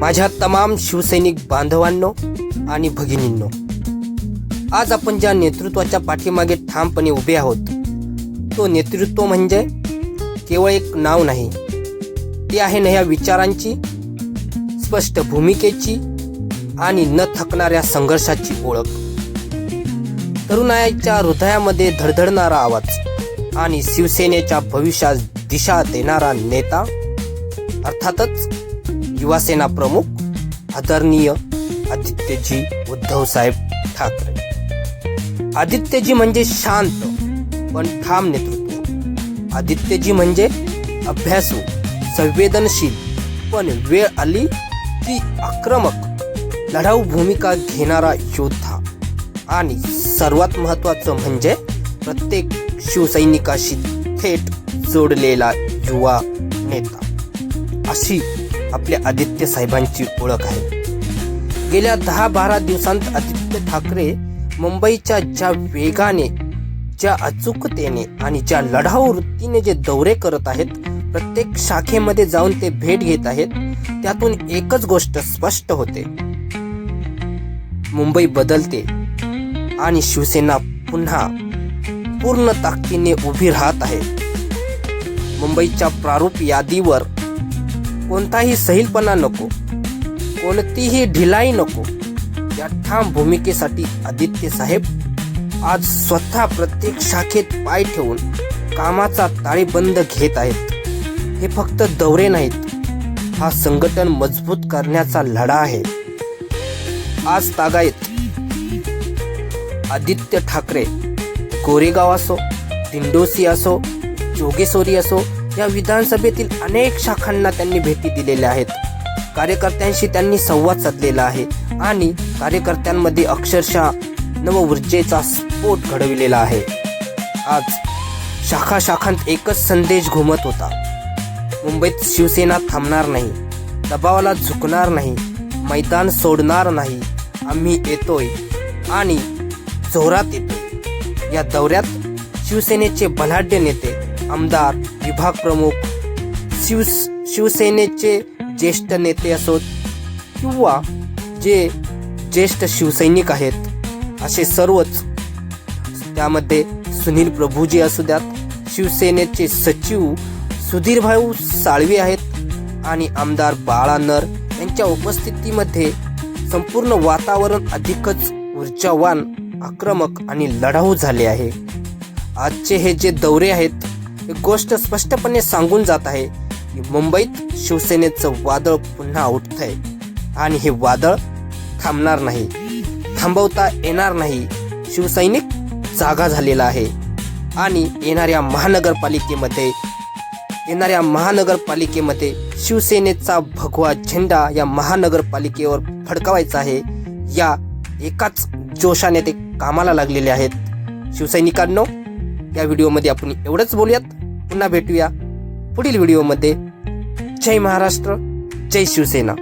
माझ्या तमाम शिवसैनिक बांधवांनो आणि भगिनींनो आज आपण ज्या नेतृत्वाच्या पाठीमागे ठामपणे उभे आहोत तो नेतृत्व म्हणजे केवळ एक नाव नाही ते आहे ना विचारांची स्पष्ट भूमिकेची आणि न थकणाऱ्या संघर्षाची ओळख. तरुणाईच्या हृदयामध्ये धडधडणारा आवाज आणि शिवसेनेच्या भविष्यास दिशा देणारा नेता अर्थातच युवासेना प्रमुख आदरणीय आदित्यजी उद्धव साहेब ठाकरे. आदित्यजी म्हणजे शांत पण ठाम नेतृत्व. आदित्यजी म्हणजे अभ्यासू संवेदनशील पण वेळ आली ती आक्रमक. लढाऊ भूमिका घेणारा योद्धा. आणि सर्वात महत्वाचं म्हणजे प्रत्येक शिवसैनिकाशी थेट जोडलेला युवा नेता. अशी आपल्या आदित्य साहेबांची ओळख आहे. गेल्या दहा बारा दिवसांत आदित्य ठाकरे मुंबईच्या ज्या वेगाने ज्या अचूकतेने आणि ज्या लढाऊ वृत्तीने जे दौरे करत आहेत प्रत्येक शाखेमध्ये जाऊन ते भेट घेत आहेत त्यातून एकच गोष्ट स्पष्ट होते. मुंबई बदलते आणि शिवसेना पुन्हा पूर्ण ताकदीने उभी राहत आहे. मुंबईच्या प्रारूप यादीवर कोणताही सहीलपणा नको. कोणतीही ढिलाई नको. या ठाम भूमिकेसाठी आदित्य साहेब आज स्वतः प्रत्येक शाखेत पाय ठेवून कामाचा ताळेबंद घेत आहेत. हे फक्त दौरे नाहीत. हा संघटन मजबूत करण्याचा लढा आहे. आज तागायत. आदित्य ठाकरे कोरेगाव असो दिंडोसी असो जोगेश्वरी असो या विधानसभेतील अनेक शाखांना त्यांनी भेटी दिलेल्या आहेत. कार्यकर्त्यांशी त्यांनी संवाद साधलेला आहे आणि कार्यकर्त्यांमध्ये अक्षरशः नवऊर्जेचा स्फोट घडविलेला आहे. आज शाखा शाखांत एकच संदेश घुमत होता. मुंबईत शिवसेना थांबणार नाही दबावाला झुकणार नाही मैदान सोडणार नाही आम्ही येतोय आणि जोरात येतोय. या दौऱ्यात शिवसेनेचे बलाढ्य नेते आमदार विभाग प्रमुख शिव शिवसेनेचे ज्येष्ठ नेते असोत किंवा जे ज्येष्ठ शिवसैनिक आहेत असे सर्वच त्यामध्ये सुनील प्रभूजी असू द्यात शिवसेनेचे सचिव सुधीरभाऊ साळवे आहेत आणि आमदार बाळा नर यांच्या उपस्थितीमध्ये संपूर्ण वातावरण अधिकच ऊर्जावान आक्रमक आणि लढाऊ झाले आहे. आजचे हे जे दौरे आहेत एक गोष्ट स्पष्टपणे सांगून जात आहे की मुंबईत शिवसेनेचं वादळ पुन्हा उठतंय. आणि हे वादळ थांबणार नाही. थांबवता येणार नाही. शिवसैनिक जागा झालेला आहे. आणि येणाऱ्या महानगरपालिकेमध्ये येणाऱ्या महानगरपालिकेमध्ये शिवसेनेचा भगवा झेंडा या महानगरपालिकेवर फडकावायचा आहे. या एकाच जोशाने ते कामाला लागलेले आहेत. शिवसैनिकांनो या व्हिडिओमध्ये आपण एवढंच बोलूयात. पुन्हा भेटूया पुढील व्हिडिओमध्ये. जय महाराष्ट्र जय शिवसेना.